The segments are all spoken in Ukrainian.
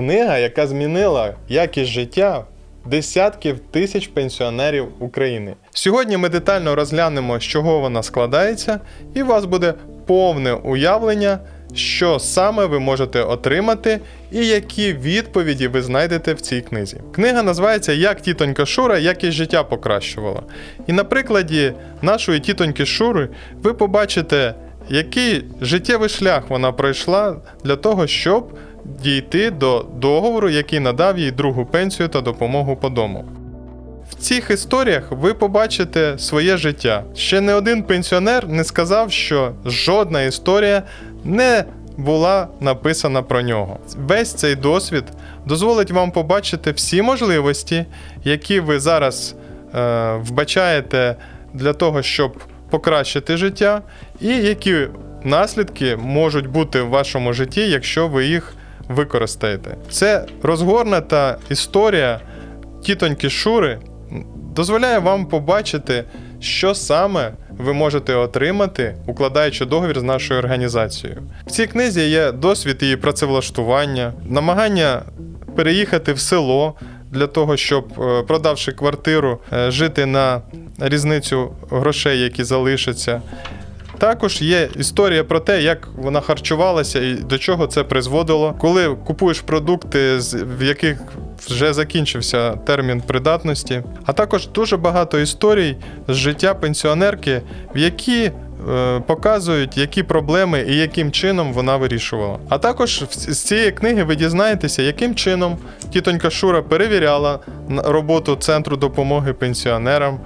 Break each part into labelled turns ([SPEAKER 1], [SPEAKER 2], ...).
[SPEAKER 1] Книга, яка змінила якість життя десятків тисяч пенсіонерів України. Сьогодні ми детально розглянемо, з чого вона складається, і у вас буде повне уявлення, що саме ви можете отримати і які відповіді ви знайдете в цій книзі. Книга називається Як тітонька Шура якість життя покращувала. І на прикладі нашої тітоньки Шури ви побачите, який життєвий шлях вона пройшла для того, щоб дійти до договору, який надав їй другу пенсію та допомогу по дому. В цих історіях ви побачите своє життя. Ще не один пенсіонер не сказав, що жодна історія не була написана про нього. Весь цей досвід дозволить вам побачити всі можливості, які ви зараз е, вбачаєте для того, щоб покращити життя, і які наслідки можуть бути в вашому житті, якщо ви їх використаєте. Це розгорнута історія тітоньки Шури дозволяє вам побачити, що саме ви можете отримати, укладаючи договір з нашою організацією. В цій книзі є досвід її працевлаштування, намагання переїхати в село для того, щоб, е, продавши квартиру, е, жити на різницю грошей, які залишаться. Також є історія про те, як вона харчувалася і до чого це призводило. Коли купуєш продукти, в яких вже закінчився термін придатності, а також дуже багато історій з життя пенсіонерки, в які е, показують, які проблеми і яким чином вона вирішувала. А також з цієї книги ви дізнаєтеся, яким чином тітонька Шура перевіряла роботу центру допомоги пенсіонерам,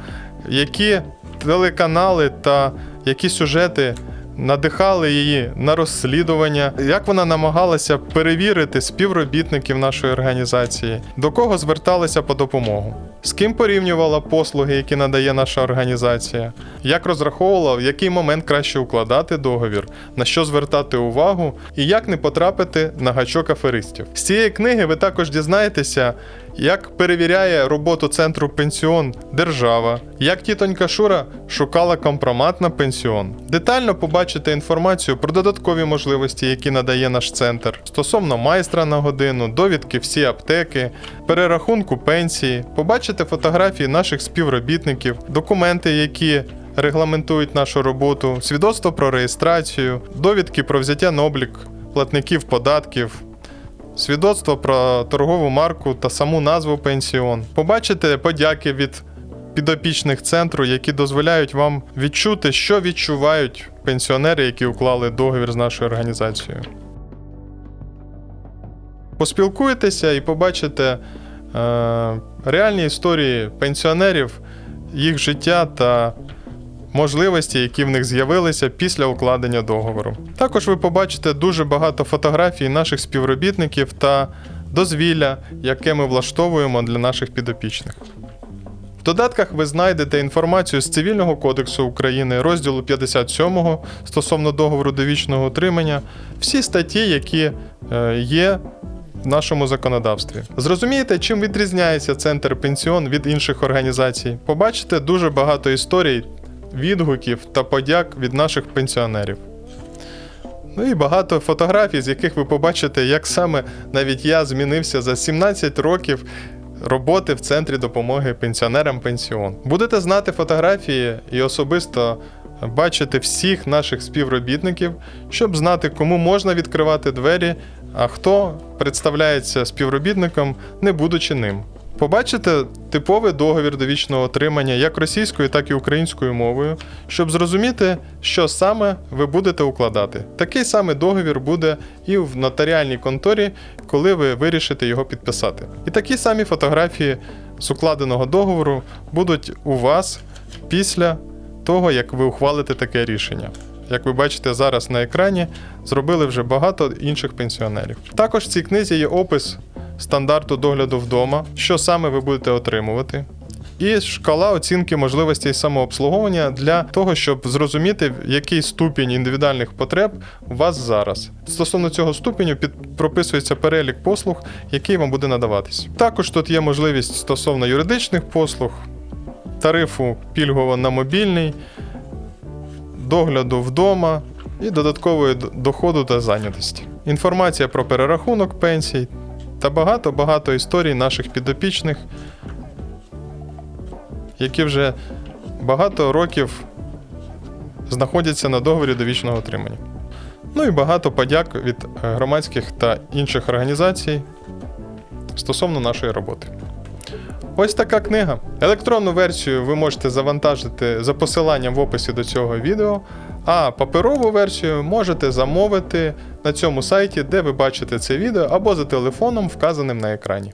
[SPEAKER 1] які телеканали та які сюжети надихали її на розслідування, як вона намагалася перевірити співробітників нашої організації, до кого зверталися по допомогу, з ким порівнювала послуги, які надає наша організація, як розраховувала, в який момент краще укладати договір, на що звертати увагу і як не потрапити на гачок аферистів. З цієї книги ви також дізнаєтеся, як перевіряє роботу центру пенсіон держава, як тітонька Шура шукала компромат на пенсіон. Детально побачите інформацію про додаткові можливості, які надає наш центр, стосовно майстра на годину, довідки всі аптеки, перерахунку пенсії, побачите фотографії наших співробітників, документи, які регламентують нашу роботу, свідоцтво про реєстрацію, довідки про взяття на облік платників податків, свідоцтво про торгову марку та саму назву пенсіон. Побачите подяки від підопічних центру, які дозволяють вам відчути, що відчувають пенсіонери, які уклали договір з нашою організацією. Поспілкуєтеся і побачите е, реальні історії пенсіонерів, їх життя та можливості, які в них з'явилися після укладення договору. Також ви побачите дуже багато фотографій наших співробітників та дозвілля, яке ми влаштовуємо для наших підопічних. В додатках ви знайдете інформацію з Цивільного кодексу України, розділу 57 стосовно договору довічного утримання, всі статті, які е, є в нашому законодавстві. Зрозумієте, чим відрізняється центр пенсіон від інших організацій. Побачите дуже багато історій, відгуків та подяк від наших пенсіонерів. Ну і багато фотографій, з яких ви побачите, як саме навіть я змінився за 17 років роботи в центрі допомоги пенсіонерам пенсіон. Будете знати фотографії і особисто бачити всіх наших співробітників, щоб знати, кому можна відкривати двері, а хто представляється співробітником, не будучи ним. Побачите типовий договір довічного отримання як російською, так і українською мовою, щоб зрозуміти, що саме ви будете укладати. Такий самий договір буде і в нотаріальній конторі, коли ви вирішите його підписати. І такі самі фотографії з укладеного договору будуть у вас після того, як ви ухвалите таке рішення. Як ви бачите зараз на екрані, зробили вже багато інших пенсіонерів. Також в цій книзі є опис стандарту догляду вдома, що саме ви будете отримувати. І шкала оцінки можливостей самообслуговування для того, щоб зрозуміти, який ступінь індивідуальних потреб у вас зараз. Стосовно цього ступеню під прописується перелік послуг, який вам буде надаватись. Також тут є можливість стосовно юридичних послуг, тарифу пільгово на мобільний, догляду вдома і додаткової доходу та зайнятості. Інформація про перерахунок пенсій та багато-багато історій наших підопічних, які вже багато років знаходяться на договорі довічного отримання. Ну і багато подяк від е, громадських та інших організацій стосовно нашої роботи. Ось така книга. Електронну версію ви можете завантажити за посиланням в описі до цього відео, а паперову версію можете замовити на цьому сайті, де ви бачите це відео, або за телефоном, вказаним на екрані.